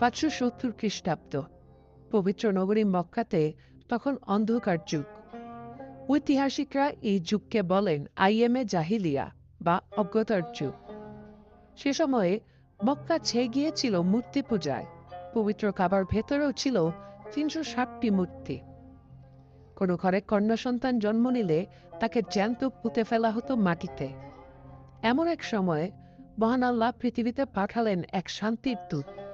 পাঁচশো সত্তর খ্রিস্টাব্দ। পবিত্র নগরী মক্কাতে তখন অন্ধকার যুগ। ঐতিহাসিকরা এই যুগকে বলেন আইএমএ জাহিলিয়া বা অজ্ঞতার যুগ। সে সময়ে মক্কা ছেয়ে গিয়েছিল মূর্তি পূজায়। পবিত্র কাবার ভেতরেও ছিল তিনশো ষাটটি মূর্তি। কোনো ঘরে কন্যা সন্তান জন্ম নিলে তাকে জ্যান্ত পুঁতে ফেলা হতো মাটিতে। এমন এক সময় মহান আল্লাহ পৃথিবীতে পাঠালেন এক শান্তির দূত।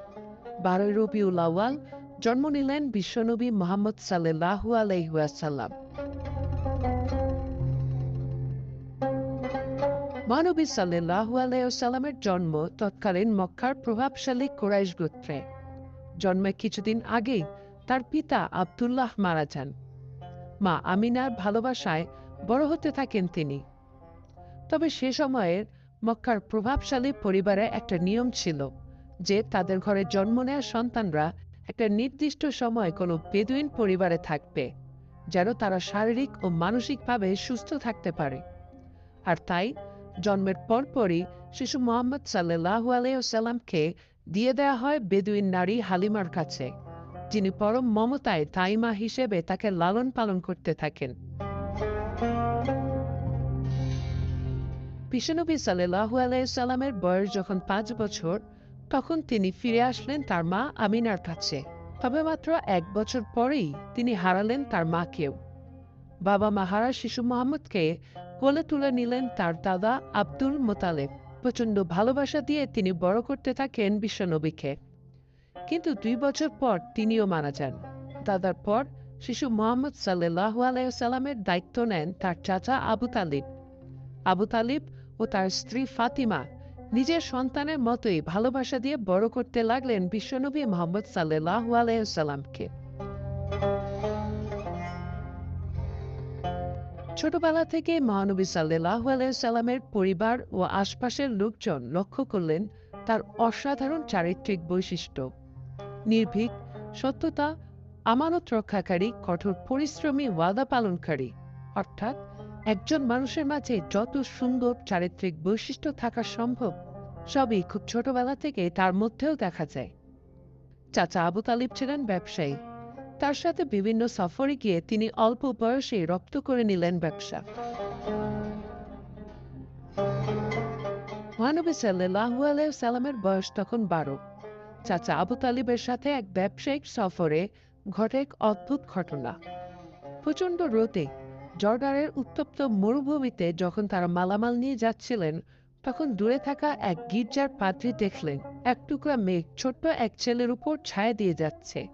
বারোই রবিউল আউয়াল, জন্ম নিলেন বিশ্বনবী মোহাম্মদ সাল্লাহু আলাইহাসাল্লাম মহানবী সাল্লাহু আলাইসাল্লামের জন্ম তৎকালীন মক্কার প্রভাবশালী কোরাইশ গোত্রে। জন্মের কিছুদিন আগেই তার পিতা আবদুল্লাহ মারা যান। মা আমিনার ভালোবাসায় বড় হতে থাকেন তিনি। তবে সে সময়ের মক্কার প্রভাবশালী পরিবারে একটা নিয়ম ছিল যে তাদের ঘরে জন্ম নেওয়া সন্তানরা একটা নির্দিষ্ট সময় কোনো বেদুইন পরিবারে থাকবে, যেন তারা শারীরিক ও মানসিকভাবে সুস্থ থাকতে পারে। আর তাই জন্মের পরপরই শিশু মোহাম্মদ সাল্লাহ আলাইসাল্লামকে দিয়ে দেয়া হয় বেদুইন নারী হালিমার কাছে, যিনি পরম মমতায় তাইমা হিসেবে তাকে লালন পালন করতে থাকেন। বিশ্বনবী সাল্লাহু আলাইসাল্লামের বয়স যখন পাঁচ বছর তখন তিনি ফিরে আসলেন তার মা আমিনার কাছে। তবে মাত্র এক বছর পরেই তিনি হারালেন তার মাকেও। বাবা মাহারা শিশু মোহাম্মদকে কোলে তুলে নিলেন তার দাদা আব্দুল মোতালেব। প্রচণ্ড ভালোবাসা দিয়ে তিনি বড় করতে থাকেন বিশ্বনবীকে। কিন্তু দুই বছর পর তিনিও মারা যান। দাদার পর শিশু মোহাম্মদ সাল্লাহ আলাইসাল্লামের দায়িত্ব নেন তার চাচা আবু তালিব। আবু তালিব ও তার স্ত্রী ফাতিমা নিজের সন্তানের মতোই ভালোবাসা দিয়ে বড় করতে লাগলেন বিশ্বনবী মোহাম্মদ সাল্লাহ আলাইসাল্লামকে ছোটবেলা থেকে মহানবী সাল্লাহ আলাইসাল্লামের পরিবার ও আশপাশের লোকজন লক্ষ্য করলেন তার অসাধারণ চারিত্রিক বৈশিষ্ট্য। নির্ভীক, সত্যতা আমানত রক্ষাকারী কঠোর পরিশ্রমী, ওয়াদা পালনকারী। অর্থাৎ একজন মানুষের মাঝে যত সুন্দর চারিত্রিক বৈশিষ্ট্য থাকা সম্ভব, সবই খুব ছোটবেলা থেকে তার মধ্যেও দেখা যায়। চাচা আবু তালিব ছিলেন ব্যবসায়ী। তার সাথে বিভিন্ন সফরে গিয়ে তিনি অল্প বয়সে রপ্ত করে নিলেন ব্যবসা। মহানবী সাল্লাহ সাল্লামের বয়স তখন বারো। চাচা আবু তালিবের সাথে এক ব্যবসায়িক সফরে ঘটে এক অদ্ভুত ঘটনা। প্রচণ্ড রোদে জর্ডানের উত্তপ্ত মরুভূমিতে যখন তারা মালামাল নিয়ে যাচ্ছিলেন, তখন দূরে থাকা এক গির্জার পাদ্রী দেখলেন, এক টুকরা মেঘ ছোট্ট এক ছেলের উপর ছায়া দিয়ে যাচ্ছে।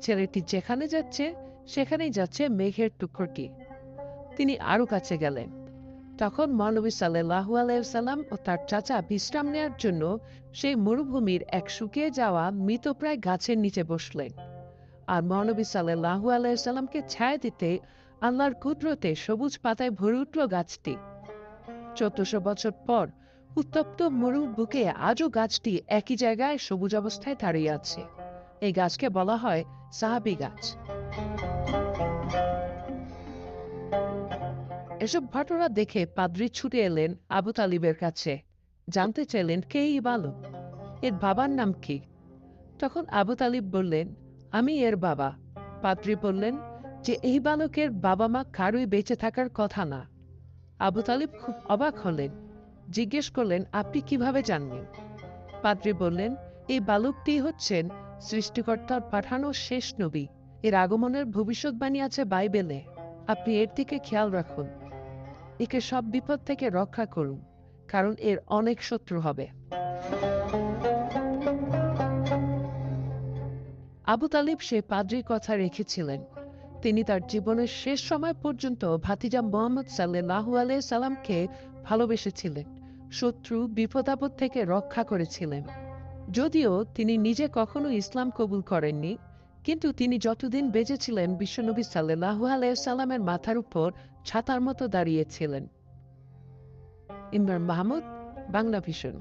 ছেলেটি যেখানে যাচ্ছে, সেখানেই যাচ্ছে মেঘের টুকরোটি। তিনি আরও কাছে গেলেন। তখন মৌলবী সাল্লাহ আলাইসাল্লাম ও তার চাচা বিশ্রাম নেওয়ার জন্য সেই মরুভূমির এক শুকিয়ে যাওয়া মৃতপ্রায় গাছের নিচে বসলেন। আর মৌলবী সাল্লাহ আলাইসাল্লামকে ছায়া দিতে আল্লাহর কুদরতে সবুজ পাতায় ভরে উঠল গাছটি। চোদ্দশো বছর পর উত্তপ্ত মরুর বুকে আজও গাছটি একই জায়গায় সবুজ অবস্থায় দাঁড়িয়ে আছে। এই গাছকে বলা হয় সাহাবি গাছ। এসব ঘটনা দেখে পাদ্রি ছুটে এলেন আবু তালিবের কাছে। জানতে চাইলেন, কে এই বালক? এর বাবার নাম কি? তখন আবু তালিব বললেন, আমি এর বাবা। পাদ্রি বললেন যে এই বালকের বাবা মা কারোই বেঁচে থাকার কথা না। আবু তালিব খুব অবাক হলেন, জিজ্ঞেস করলেন, আপনি কীভাবে জানলেন? পাদ্রি বললেন, এই বালকটি হচ্ছেন সৃষ্টিকর্তার পাঠানো শেষ নবী। এর আগমনের ভবিষ্যৎবাণী আছে বাইবেলে। আপনি এর দিকে খেয়াল রাখুন। একে সব বিপদ থেকে রক্ষা করুন, কারণ এর অনেক শত্রু হবে। আবু তালিব সে পাদ্রির কথা রেখেছিলেন। তিনি তার জীবনের শেষ সময় পর্যন্ত ভাতিজা মোহাম্মদ সাল্লাহ আলাই সাল্লামকে ভালোবেসেছিলেন, শত্রু বিপদাপদ থেকে রক্ষা করেছিলেন। যদিও তিনি নিজে কখনো ইসলাম কবুল করেননি, কিন্তু তিনি যতদিন বেঁচেছিলেন বিশ্বনবী সাল্লাহ আলাইসাল্লামের মাথার উপর ছাতার মতো দাঁড়িয়েছিলেন। ইমরান মাহমুদ, বাংলা ভিশন।